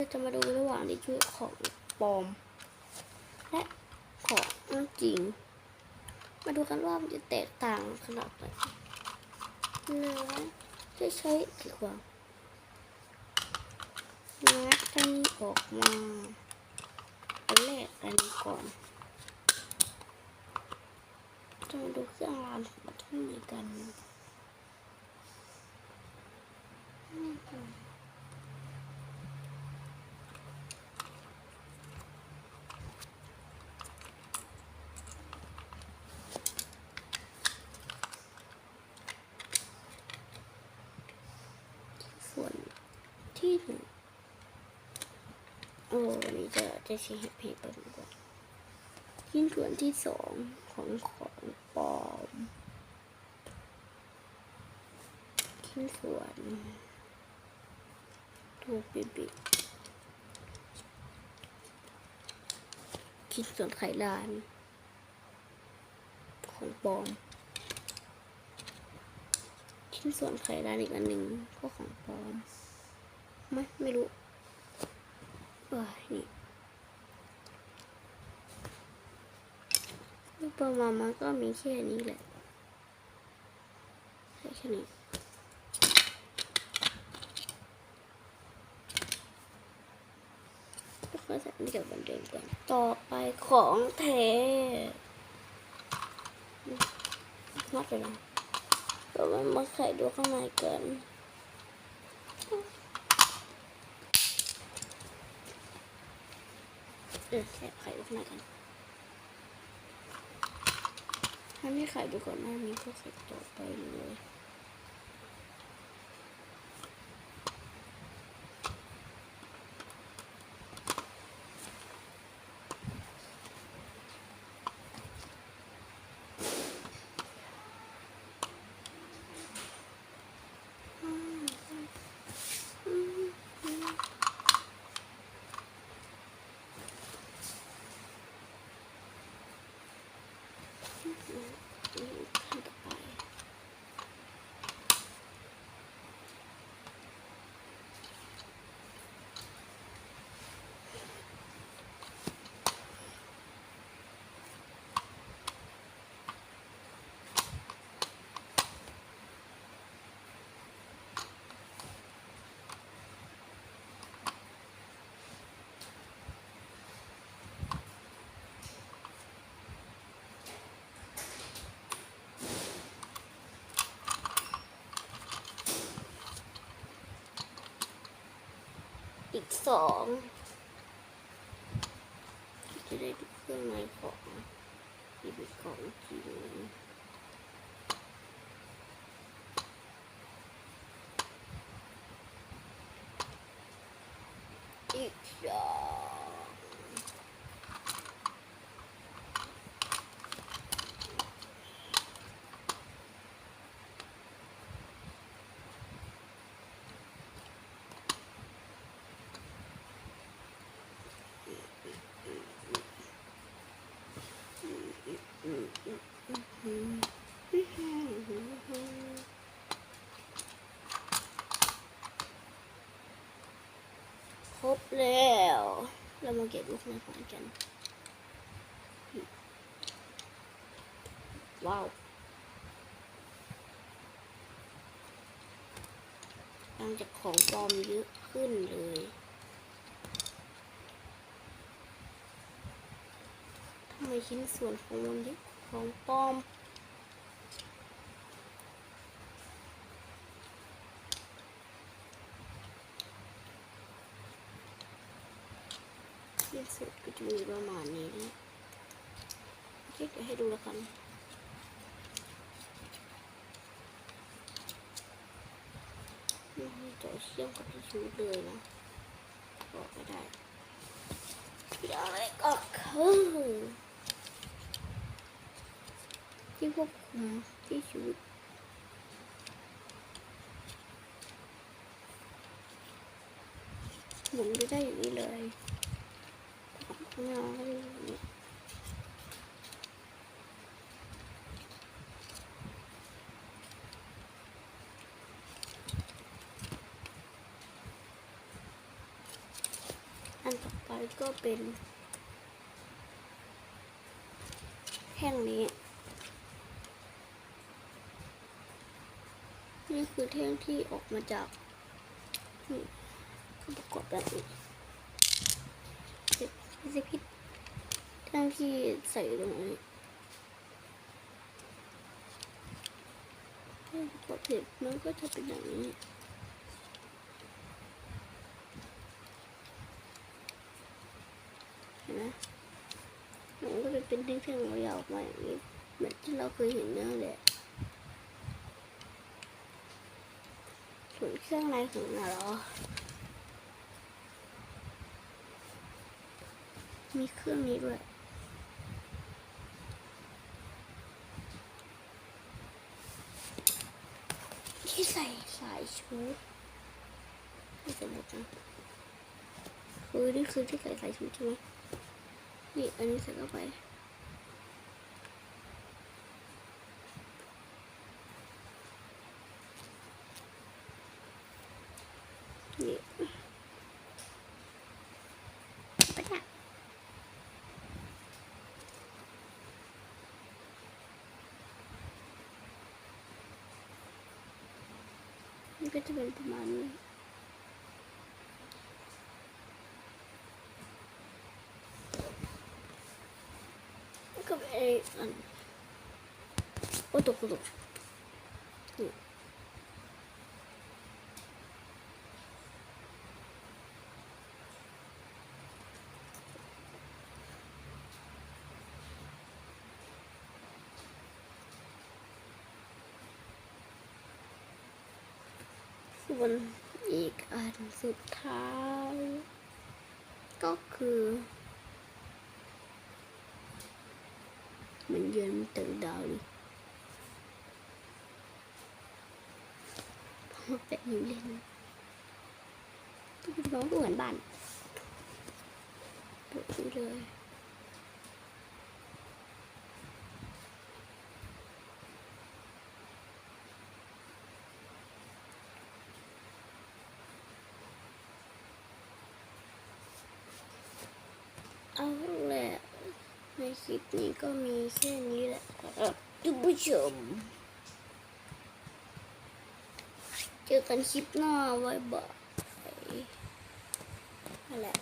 เราจะมาดูระหว่างที่ช่วยของปลอม และของจริง มาดูกันว่ามันจะแตกต่างขนาดไหนเนื้อจะใช้กี่ขวางงัดอันนี้ออกมาอันแรกอันนี้ก่อนจะมาดูเครื่องรางของที่มีกันนี่ก่อส่วน ที่หนึ่งโอ้นนี้จะจะชี้ให้เพจไปดูก่อนชิ้นส่วนที่สองของของปลอมชิ้นส่วนทูบิบิชิ้นส่วนไขลานของปลอมชิ้นส่วนไขลานอีกอันหนึ่งก็ของปลอม ไม่ไม่รู้ เออนี่รูปประมาณมันก็มีแค่นี้แหละใช่แค่นี้กคนใส่ไม่เกี่ยวกันเดิมกันต่อไปของแท้นัดเลยนะเดี๋ยวมันมาไขดูข้างในกัน เออแค่ไขดูข้างในกันถ้าไม่ไข่ดูก่อนหน้านี้ก็ไขต่อไปเลย ขั้นต่อไปีกสองจะได้ดเครื่องในของอีกของจริงอีกสอง ครบแล้ว เรามาเก็บลูกในพร้อมกัน ว้าวหลังจากของปลอมเยอะขึ้นเลยทำไมชิ้นส่วนของมันเยอะ ของปลอมที่สุดก็จะมีประมาณนี้นะโอเคเดี๋ยวให้ดูแล้วกันม่ให้จะเชื่อมกับที่ชูเลยนะบอกไม่ได้อย่างแรกก็คือ ที่ควบคุมที่ชีวิตหมุนไปได้อย่างนี้เลยไม่เอาให้ดูนี่อันต่อไปก็เป็นแท่งนี้ นี่คือแท่งที่ออกมาจากนี่ประกอบแบบนี้ไม่ใช่พิษแท่งที่ใส่ตรงนี้แท่งประกอบเสร็จมันก็จะเป็นอย่างนี้เห็นไหมมันก็จะเป็นแท่งๆยาวๆออกมาอย่างนี้เหมือนที่เราเคยเห็นนั่นแหละ ส่วนเครื่องในของน่ะเหรอ มีเครื่องนี้ด้วยที่ใส่สายชุดไม่ใส่หมดนะคือนี่คือที่ใส่สายชุดใช่ไหมนี่อันนี้ใส่เข้าไป นี่ไปละ นี่ก็จะเป็นประมาณนี้แล้วก็เป็นไอ้อันโอ้ตกตกนี่ ส่วนอีกอันสุดท้าย ก็คือ มันเยืนตึงดาวดิพอแปะยิ้มเล่นต้องน้องเหมือนบ้านเปิดดูเลย เอาแหละในคลิปนี้ก็มีแค่นี้แหละครับทุกผู้ชม เจอกันคลิปหน้าไว้บ่ายนั่นแหละ